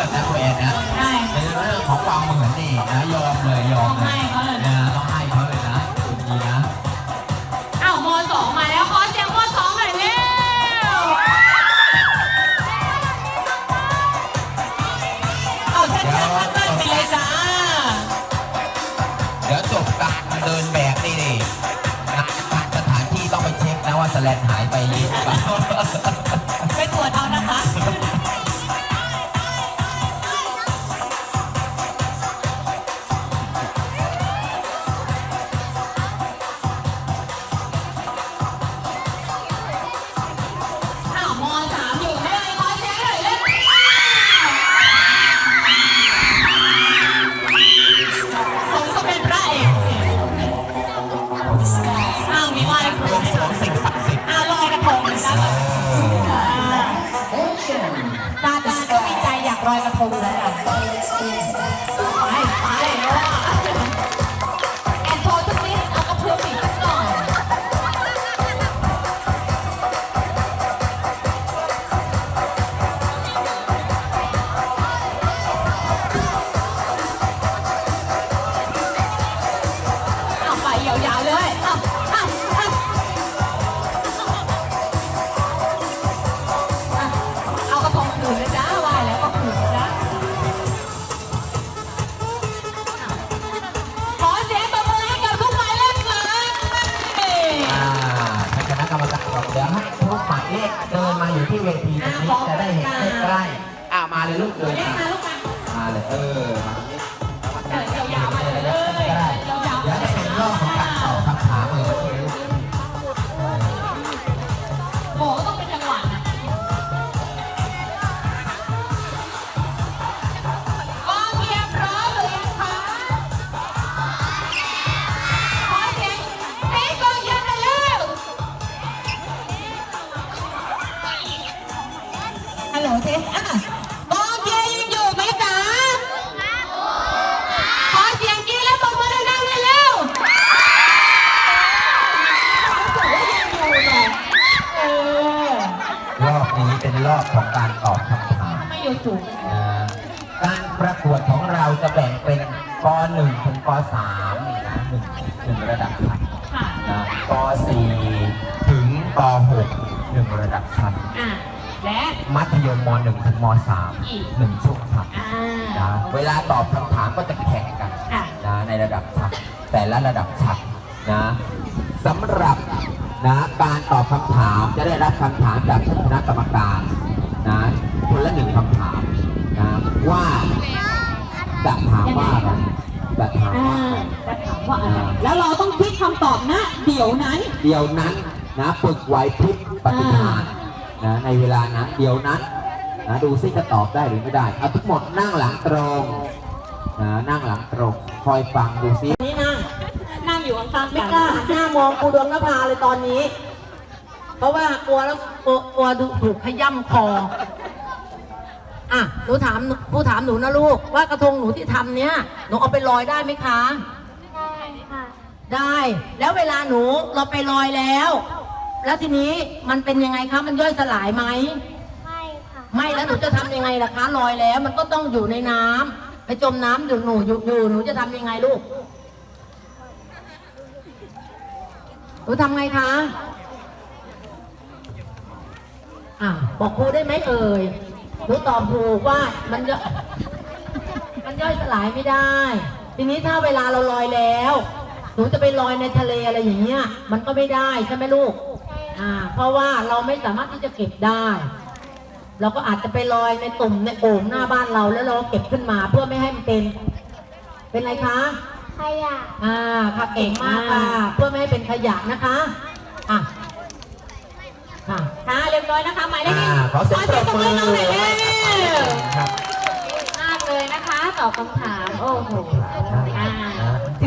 เป็นนะคุณเอ็ดนะใช่เป็นเรื่องของความเหมือนนี่นะยอมเลยยอมเลยนะต้องให้เขาเลยนะดีนะอ้าวมสองมาแล้วขอเสียงมสองหน่อยเร็วเอาชัดๆตั้งๆไปเลยจ้าเดี๋ยวจบการเดินแบบนี่นี่สถานที่ต้องไปเช็คนะว่าสแลนหายไปหรือเปล่า ที่เวทีตรงนี้จะได้เห็นใกล้ๆอ่ามาเลยลูกเดินเลขมามาลูกมามาเลยเออ ฮัลโหลเทสอะกองเชียร์ยังอยู่ไหมจ๊ะขอเสียงกรีดและปรบมือดังๆเลยเร็วถือว่ายังอยู่หน่อยเออรอบนี้เป็นรอบของการตอบคำถามไม่อยู่สูงนะการประกวดของเราจะแบ่งเป็นป .1 ถึงป .3 นี่นะหนึ่งหนึ่งระดับชั้นค่ะนะป .4 ถึงป .6 หนึ่งระดับชั้นอะ และมัธยมม .1 ถึงมอีก .3 หนึ่งช่วงชั้นอ่านะเวลาตอบคำถามก็จะแข่งกันค่ะ นะในระดับชั้นแต่ละระดับชั้นนะสำหรับนะการตอบคำถามจะได้รับคำถามจากท่านคณะกรรมการนะคนละหนึ่งคำถามนะว่าจะถามว่าอะไรจะถามอ่าว่าอะไร จะถามว่าอะไร แล้วเราต้องคิดคำตอบนะ เดี๋ยวนั้น เดี๋ยวนั้นนะฝึกไหวพริบปฏิภาณ นะในเวลานั้นเดี๋ยวนั้นนะดูซิจะตอบได้หรือไม่ได้เอาทั้งหมดนั่งหลังตรงนะนั่งหลังตรงคอยฟังดูซินี่นั่งนั่งอยู่ข้างๆไม่กันกล้าหันหน้ามองกูดวงนภาเลยตอนนี้ เพราะว่ากลัวแล้วกลัวกลัวดูถูกขย่ำคออะหนูถามหนูถามหนูนะลูกว่ากระทงหนูที่ทำเนี้ยหนูเอาไปลอยได้ไหมคะ ได้ค่ะ ได้ แล้วเวลาหนูเราไปลอยแล้ว แล้วทีนี้มันเป็นยังไงคะ มันย่อยสลายไหม ไม่ค่ะ ไม่แล้วหนูจะทำยังไงล่ะคะลอยแล้ว มันก็ต้องอยู่ในน้ำไปจมน้ำอยู่หนูอยู่อยู่หนูจะทำยังไงลูกหนูทำไงคะอะบอกครูได้ไหมเอ่ยหนูตอบถูกว่ามันย่อยมันย่อยสลายไม่ได้ ทีนี้ถ้าเวลาเราลอยแล้วหนูจะไปลอยในทะเลอะไรอย่างเงี้ย มันก็ไม่ได้ใช่ไหมลูกใช่ค่ะอ่า เพราะว่าเราไม่สามารถที่จะเก็บได้ เราก็อาจจะไปลอยในตุ่มในโอ่งหน้าบ้านเราแล้วเราเก็บขึ้นมาเพื่อไม่ให้มันเป็น เป็นอะไรคะขยะอ่าค่ะเก่งมากค่ะเพื่อไม่ให้เป็นขยะนะคะอะค่ะค่ะเรียบร้อยนะคะหมายเลขอ่าขอเสียงปรบมือน้องหน่อยเร็วครับมากเลยนะคะตอบคำถามโอ้โหอ่า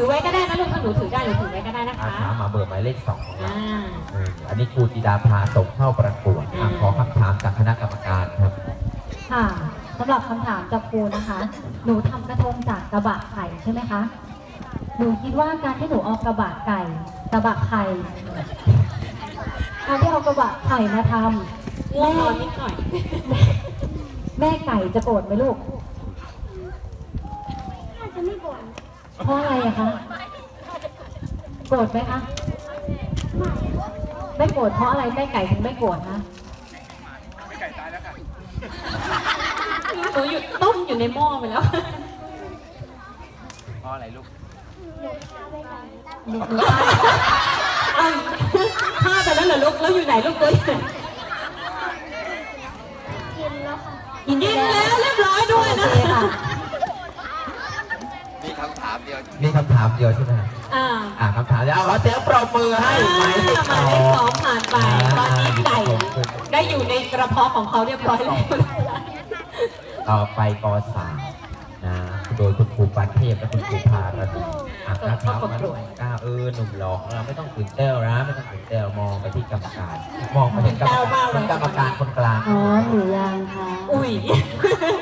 ถือไว้ก็ได้นะลูกถ้าหนูถือได้หนูถือไว้ก็ได้นะอาคะถามมาเบอร์หมายเลขสองของเราอ่า เอออันนี้ครูจิดาพาส่งเข้าประกวดอะขอคำถามจากคณะกรรมการครับ ค่ะสำหรับคำถามจากครูนะคะ หนูทำกระทงจากกระบะไข่ใช่ไหมคะ หนูคิดว่าการที่หนูเอากระบะไก่กระบะไข่การที่เอากระบะไข่มาทง่วงนอนนิดหน่อยำแม่ไก่จะโกรธไหมลูก น่าจะไม่บ่น เพราะอะไรอะคะโกรธไหมคะไม่โกรธเพราะอะไรแม่ไก่ถึงไม่โกรธนะหนูอยู่ต้มอยู่ในหม้อไปแล้วเพราะอะไรลูกหนูหนูฆ่าอ้าวฆ่าไปแล้วเหรอลูกแล้วอยู่ไหนลูกตัวอยู่ไหนกินแล้วค่ะกินแล้วเรียบร้อยด้วยโอนะเคค่ะมีคำถามเดียวมีคำถามเดียวใช่ไหมอ่าอ่าคำถามเดียวเอาขอเสียงปรบมือให้หมายเลขหมายเลขสองผ่านไปตอนนี้ไก่ได้อยู่ในกระเพาะของเขาเรียบร้อยแล้วต่อไปปสามนะ โดยคุณครูปันเทพและคุณครูพารดี อะนะครับมาลูกก้าวเออหนุ่มหลอกเราไม่ต้องตื่นเต้นนะไม่ต้องตื่นเต้นมองไปที่กรรมการ มองไปที่กรรมการเป็นกรรมการคนกลาง พร้อมหรือยังคะอุ้ย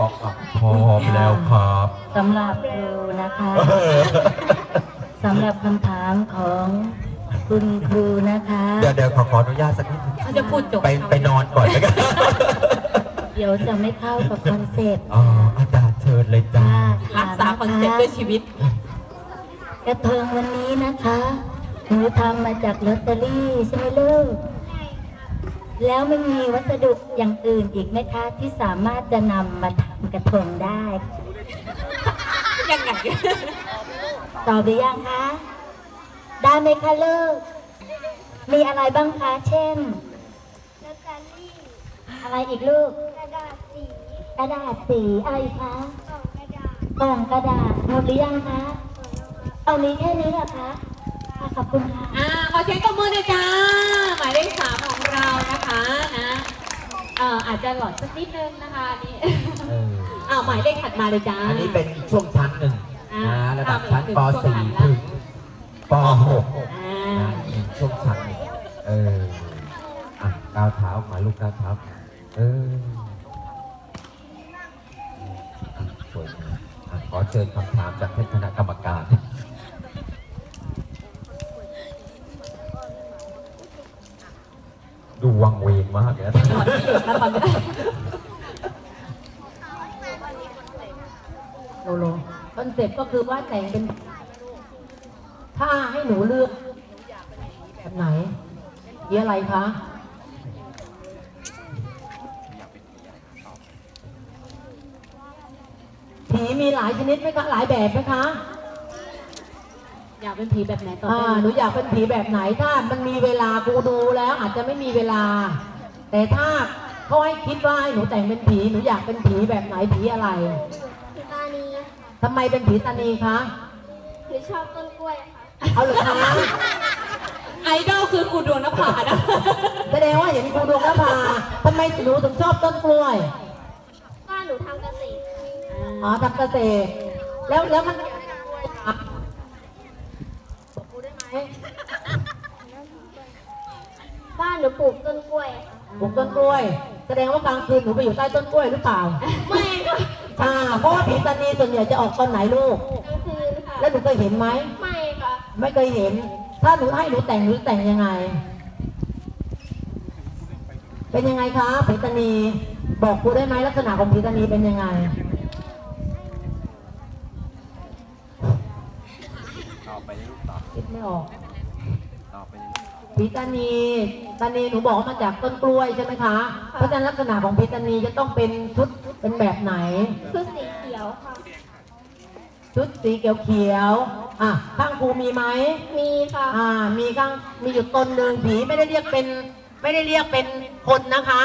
บอกก่อนพร้อมแล้วครับสำหรับครูนะคะสำหรับคำถามของคุณครูนะคะเดี๋ยวเดี๋ยวขอขออนุญาตสักนิดนึงเขาจะพูดจบไปไปนอนก่อนแล้วกันเดี๋ยวจะไม่เข้ากับคอนเซ็ปต์อ๋ออาจารย์เชิญเลยจ้าค่ะรักษาคอนเซ็ปต์ด้วยชีวิต กระทงวันนี้นะคะ หนูทำมาจากลอตเตอรี่ใช่ไหมลูก แล้วไม่มีวัสดุอย่างอื่นอีกไหมคะ ที่สามารถจะนำมาทำกระทงได้ ยังไงตอบหรือยังคะ ได้ไหมคะลูก มีอะไรบ้างคะ เช่น ลอตเตอรี่อะไรอีกลูก กระดาษสีกระดาษสีอะไรอีกคะกล่องกระดาษกล่องกระดาษหมดหรือยังคะ เอานี้แค่นี้เหรอคะค่ะขอบคุณค่ะ อ่าขอเช็คตบมือหน่อยจ้า หมายเลขสามของเรานะคะนะเอ่ออาจจะหลอดสักนิดนึงนะคะอันนี้เอออ้าวหมายเลขถัดมาเลยจ้า อันนี้เป็นช่วงชั้นหนึ่งอ่านะระดับชั้นข้าปมไปอีกหนึ่ง .4 ถึงป .6 อ่านะอีกช่วงชั้นหนึ่งเอออะก้าวเท้ามาลูกก้าวเท้าเอออะสวยงามอะขอเชิญคำถามจากท่านคณะกรรมการ วังเวงมากเลยนะหลอดไม่หยุดนะตอนนี้โลโลคอนเซ็ปต์ก็คือว่าแต่งเป็น ถ้าให้หนูเลือกแบบไหนยีอะไรคะ ผีมีหลายชนิดไหมคะ หลายแบบไหมคะ อยากเป็นผีแบบไหนต่ออ่าไปหนูอยากเป็นผีแบบไหนถ้ามันมีเวลากูดูแล้วอาจจะไม่มีเวลา แต่ถ้าเขาให้คิดว่าให้หนูแต่งเป็นผีหนูอยากเป็นผีแบบไหนผีอะไรคือตานีทำไมเป็นผีตานีคะคือชอบต้นกล้วยค่ะเอาเลยคะไอดอลคือครูดวงนภานะแสดงว่าเห็นครูดวงนภาทำไมหนูถึงชอบต้นกล้วยบ้านหนูทำเกษตรอ๋อทำเกษตรแล้วแล้วมันอะ บ้านหนูปลูกต้นกล้วยค่ะปลูกต้นกล้วย แสดงว่ากลางคืนหนูไปอยู่ใต้ต้นกล้วยหรือเปล่าไม่ค่ะอ่าเพราะว่าผีตานีส่วนใหญ่จะออกตอนไหนลูก กลางคืนค่ะแล้วหนูเคยเห็นไหม ไม่ค่ะไม่เคยเห็น ถ้าหนูให้หนูแต่งหนูแต่งยังไง เป็นยังไงคะผีตานี บอกครูได้ไหมลักษณะของผีตานีเป็นยังไง ต่อไปลูกต่อ คิดไม่ออก ต่อไป ผีตานีตานีหนูบอกว่ามาจากต้นกล้วยใช่ไหมคะ เพราะฉะนั้นลักษณะของผีตานีจะต้องเป็นชุดเป็นแบบไหนคือสีเขียวค่ะ ชุดสีเขียวๆอะข้างครูมีไหม มีค่ะ อ่า มีข้าง มีอยู่ตนหนึ่งผีไม่ได้เรียกเป็น ไม่ได้เรียกเป็นคนนะคะ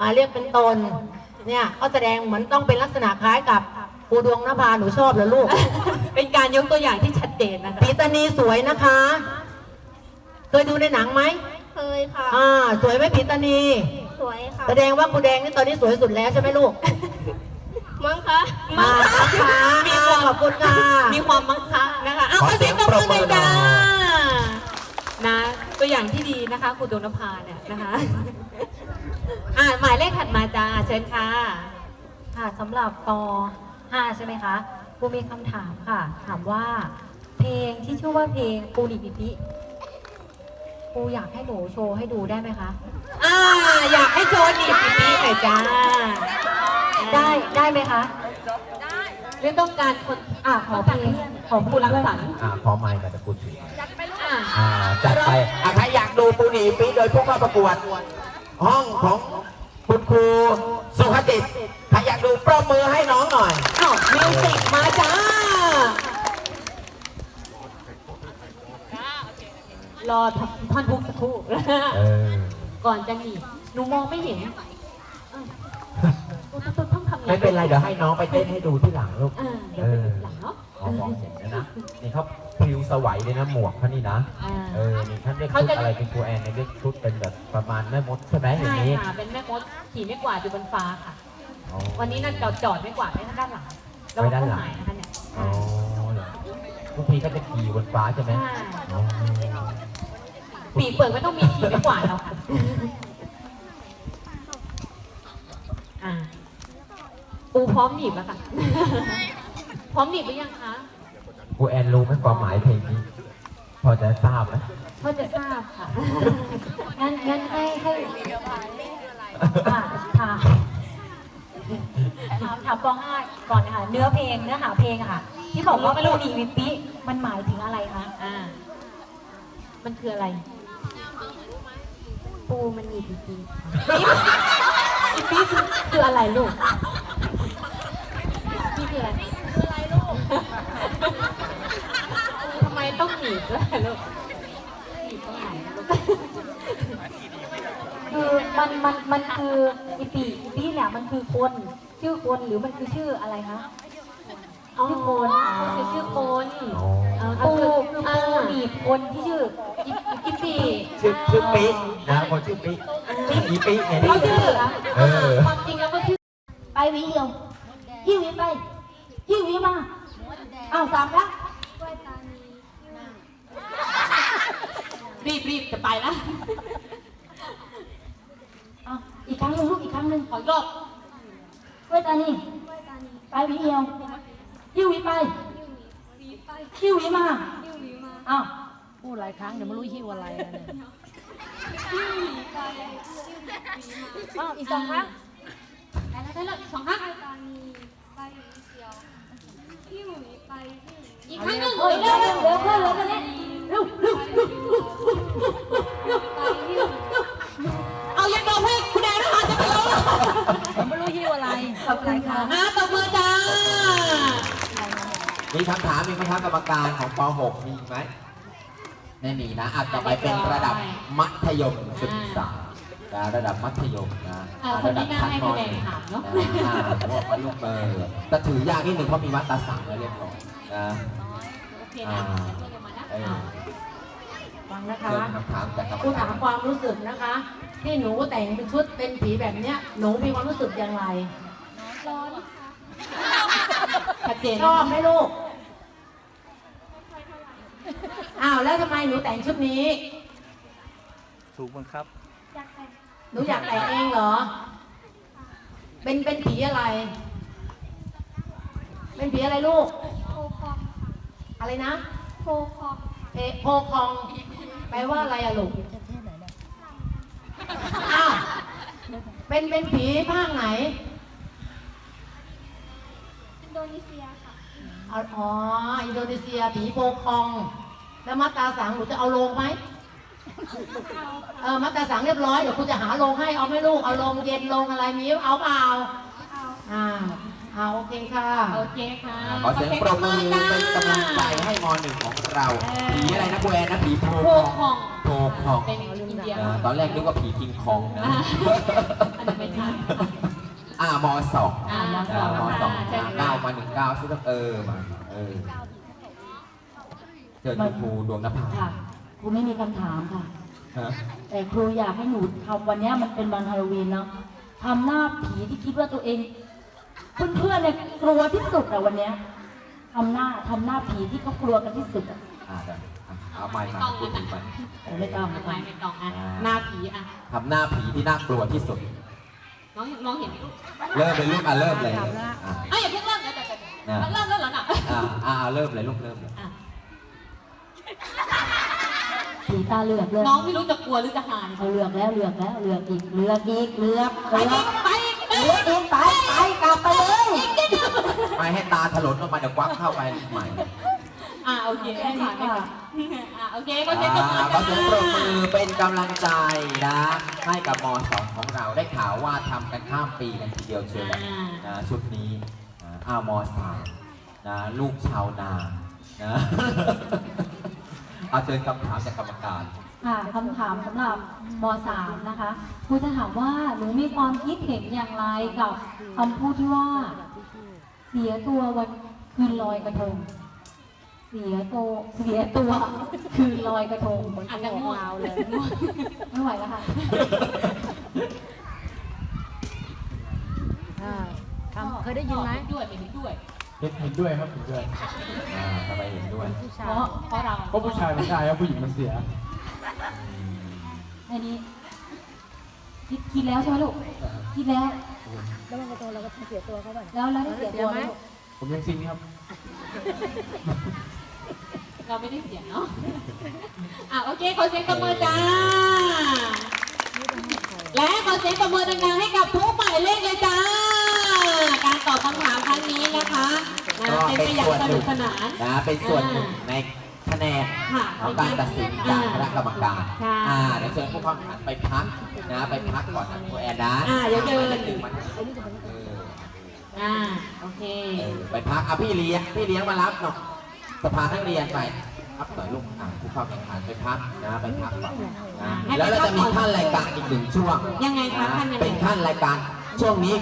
อ่า เรียกเป็นตน เนี่ยก็แสดงเหมือนต้องเป็นลักษณะคล้ายกับครูดวงนภาหนูชอบเหรอลูก เป็นการยกตัวอย่างที่ชัดเจนนะคะปีตานีสวยนะคะ เคยดูในหนังไหมเคยค่ะ อ่า สวยไหมปีตานี สวยค่ะ แสดงว่าครูแดงนี่ตอนนี้สวยสุดแล้วใช่ไหมลูกมั้งคะมาค่ะขอบคุณค่ะ มีความมังคะนะคะเอาขอขอเสีเสียยงงปรบมือปรบมือหน่จ้าอยนะตัวอย่างที่ดีนะคะครูดวงนภาเนี่ยนะคะอ่าหมายเลขถัดมาจ้าเชิญค่ะ ค่ะสำหรับป .5 ใช่ไหมคะครูมีคำถามค่ะ ถามว่า เพลงที่ชื่อว่าเพลงปูนิปิปิ ครูอยากให้หนูโชว์ให้ดูได้ไหมคะ อ่า อยากให้โชว์หนีบปีปีหน่อยจ้า ได้ได้ไหมคะเรื่องต้องการคน อะขอเพลงขอผู้รักสรรค์อ่าขอไมค์กับตะกรุดสีอ่าอ่าจัดไปอะใครอยากดูปูหนีปีโดยผู้เข้าประกวด ห้องของคุณครูสุขจิตใครอยากดูปรบมือให้น้องหน่อย อ้าวมิวสิกมาจ้า รอท่อนทุกสักครู่ เออ ก่อนจะหนีบหนูมองไม่เห็นเออต้องต้องทำยังงไม่เป็นไรเดี๋ยวให้น้องไปเต้นให้ดูที่หลังลูกอ่าเดี๋ยวไปดูหลังเนาะอ๋อมองเห็นแล้วนะ นี่เขาพริวสวัยเลยนะหมวกเขานี่นะ อ่า เออ นี่ท่านเรียกเขาชุดจะอะไรเป็นครูแอนเนี่ยเรียกชุดเป็นแบบประมาณแม่มดใช่ไหมอย่างใช่นี้ค่ะ เป็นแม่มดขี่ไม่กวาดอยู่บนฟ้าค่ะ อ๋อ วันนี้นั่นจอดจอดไม่กวาดไว้ด้านหลังเราไว้ด้านหลัง หายนะคะเนี่ยอ๋อเหรอทุกทีก็จะขี่บนฟ้าใช่ไหมใช่อ๋อ ปีกเปิดไม่ต้องมีขี่ไม่กวาดแล้วค่ะอ่าปูพร้อมหนีบแล้วค่ะ พร้อมหนีบหรือยังคะครูแอนรู้ไหมความหมายเพลงนี้ พอจะทราบไหมเขาจะทราบค่ะ งั้นงั้นให้ให้อะถามถามถามป .5 ก่อนนะคะเนื้อเพลงเนื้อหาเพลงอะค่ะ ที่บอกว่าปูนิปิปิมันหมายถึงอะไรคะ อ่า มันคืออะไร ปูมันหนีบจริงอีปีคือคืออะไรลูกพี่คืออะไรลูกทำไมต้องหนีบด้วยลูกหนีบตรงไหนลูกคือมันมันมันคืออีปีอีปีเนี่ยมันคือคนชื่อคนหรือมันคือชื่ออะไรคะ อ๋อชื่อคนคือชื่อคนอ๋อเออปูคือคืออ่าปูหนีบคนที่ชื่ออีอีปีชื่อชื่อปีนะคนชื่อปีอีปีเนี่ยเขานี่ชื่อเออความจริงแล้วก็ชื่อไปหวีเหี่ยวหิ้วหวีไปหิ้วหวีมาอ้าวสามครั้งรีบรีบจะไปแล้วอ้าวอีกครั้งหนึ่งลูกอีกครั้งหนึ่งขออีกรอบเวทานี่ไปหวีเหี่ยว หิ้วหวีไปหิ้วหวีมาอ้าวพูดหลายครั้งเดี๋ยวไม่รู้หิวอะไรอะเนี่ยอ้าวอีกสองครั้งได้แล้วได้แล้วสองครั้งอีกครั้งหนึ่งเฮ้ยเร็วเร็วเร็วเร็วเร็วเร็วเร็วเร็วเร็วเร็วเร็วเอายังบอกให้คุณแดงนะคะจะไปแล้วผมไม่รู้หิวอะไรขอบคุณค่ะอะตบมือจ้า มีคำถามมีไหมครับกรรมการของป .6 มีไหมไม่มีนะอาจจะไปเป็นระดับมัธยมศึกษานะระดับมัธยมนะอ่าคนที่น่าให้คุณแดงถามเนาะอ่าเพราะว่ามันลูกเบอร์แต่ถือยากนิดหนึ่งเพราะมีมัดตราสั่งแล้วเรียบร้อยนะโอเคอ่านะเออฟังนะคะเรื่องคำถามจากกรรมครูกาถารมความรู้สึกนะคะ ที่หนูแต่งเป็นชุดเป็นผีแบบเนี้ยหนูมีความรู้สึกอย่างไรชัดเจนชอบไหมลูก อ้าวแล้วทำไมหนูแต่งชุดนี้ ถูกบังคับ หนูอยากแต่งเองเหรอ เป็นเป็นผีอะไร เป็นผีอะไรลูก โพคองอะไรนะโพคองเพโพคองแปลว่าอะไรอะลูกอ้าวเป็นเป็นผีภาคไหน อินโดนีเซียค่ะเอาอ๋อ อินโดนีเซียผีโพคอง แล้วมัตตาสังหนูจะเอาลงไหมเออมัตตาสังเรียบร้อย เดี๋ยวคุณจะหาลงให้ เอาไหม่ลูก เอาลงเย็นลงอะไรมีเอาเปล่าเอาอ่าอ่าโอเคค่ะโอเคค่ะขอเสียงปรบมือเป็นกำลังใจให้มหนึ่งของเราผีอะไรนะคุณแอนนะผีโพโพคคอองงโพคองเป็นอินเดียอ่าตอนแรกนึกว่าผีกิงคองนะอ่าอันนั้นไม่ใช่ อ่ามสองอ่ามสอ่าองมสองใช่เก้ามาหนึ่งเก้าซึ่งเออมาเออเจอคุณครูดวงนภาค่ะครูไม่มีคำถามค่ะ ฮะแต่ครูอยากให้หนูทำวันเนี้ยมันเป็นวันฮาโลวีนเนาะทำหน้าผีที่คิดว่าตัวเอง เพื่อนๆเนี่ยกลัวที่สุดอะวันเนี้ยทำหน้าทำหน้าผีที่เขากลัวกันที่สุดอะอ่าได้อะเอาไม้มาพูดถึงไปแต่ไม่ต้องทำไมไม่ต้องไม่ต้องอะหน้าผีอะ ทำหน้าผีที่น่ากลัวที่สุด น้องน้องเห็นไหมลูกเริ่มเลยลูกอะเริ่มเลยอะเอ้ยอย่าเพิ่งเริ่มเดี๋ยวเดี๋ยวเดี๋ยวเริ่มแล้วเหรอน่ะอ่าอ่าเริ่มเลยลูกเริ่มเลยอะผีตาเหลือกเลยน้องไม่รู้จะกลัวหรือจะหายเอาเหลือกแล้วเหลือกแล้วเหลือกอีกเหลือกอีกเหลือกไปเหลือีอกกไปอีกเหลือกอีกไปไปกลับไปเลยไม่ให้ตาถลนออกมาเดี๋ยวควักเข้าไปใหม่ อะโอเคให้ผ่านให้ผ่านอะโอเคก็เช็คอ่าตัวมือขอเสียงปรบมือเป็นกำลังใจนะ ให้กับมสองของเราได้ข่าวว่าทำกันข้ามปีกันทีเดียวเชียวนะนะชุดนี้อ่าอ้าวมสามนะลูกชาวนานะเอาเชิญคำถามจากกรรมการ ค่ะคำถามสำหรับม .3 นะคะครูจะถามว่าหนูมีความคิดเห็นอย่างไรกับคำพูดที่ว่า เสียตัววันคืนลอยกระทงเสียตัวเสียตัวคืนลอยกระทงอาจจะง่วงเลยไม่ไหวแล้วค่ะคำเคยได้ยินไหมด้วยไม่เห็นด้วยเห็นเห็นด้วยครับเห็นด้วยอ่าทำไมเห็นด้วยเพราะเพราะเราเพราะผู้ชายมันได้ครับผู้หญิงมันเสียอันนี้คิดคิดแล้วใช่ไหมลูกคิดแล้ว แล้วมันกระโดดเราก็เสียตัวเขาไปแล้วแล้วได้เสียตัวไหมลูกผมยังซิงครับ เราไม่ได้เสียงเนาะ อะโอเคขอเสียงตบมือจ้า และขอเสียงตบมือดังๆให้กับทุกหมายเลขเลยจ้า การตอบคำถามครั้งนี้นะคะนะก็เป็นเป็ไปนอย่างส่วนสหนุนึ่กงสนาน นะเป็นส่วนหนึ่งในคะแนนค่ะของการตัดสินจากคณะกรรมการค่ะ อ่าเดี๋ยวเชิญผู้เข้าแข่งขันไปพักนะไปพักก่อนนะคุณแอนนะอ่าเดี๋ยวเดินหนึ่งมันเอออ่าโอเค เออไปพักอะพี่เลี้ยงพี่เลี้ยงมารับหน่อย สภานักเรียนไปรับหน่อยลูกอะผู้เข้าแข่งขันไปพักนะไปพักก่อนนะแล้วเราจะมีขั้นรายการอีกหนึ่งช่วงยังไงคะนะท่านยังไง เป็นขั้นรายการช่วงนี้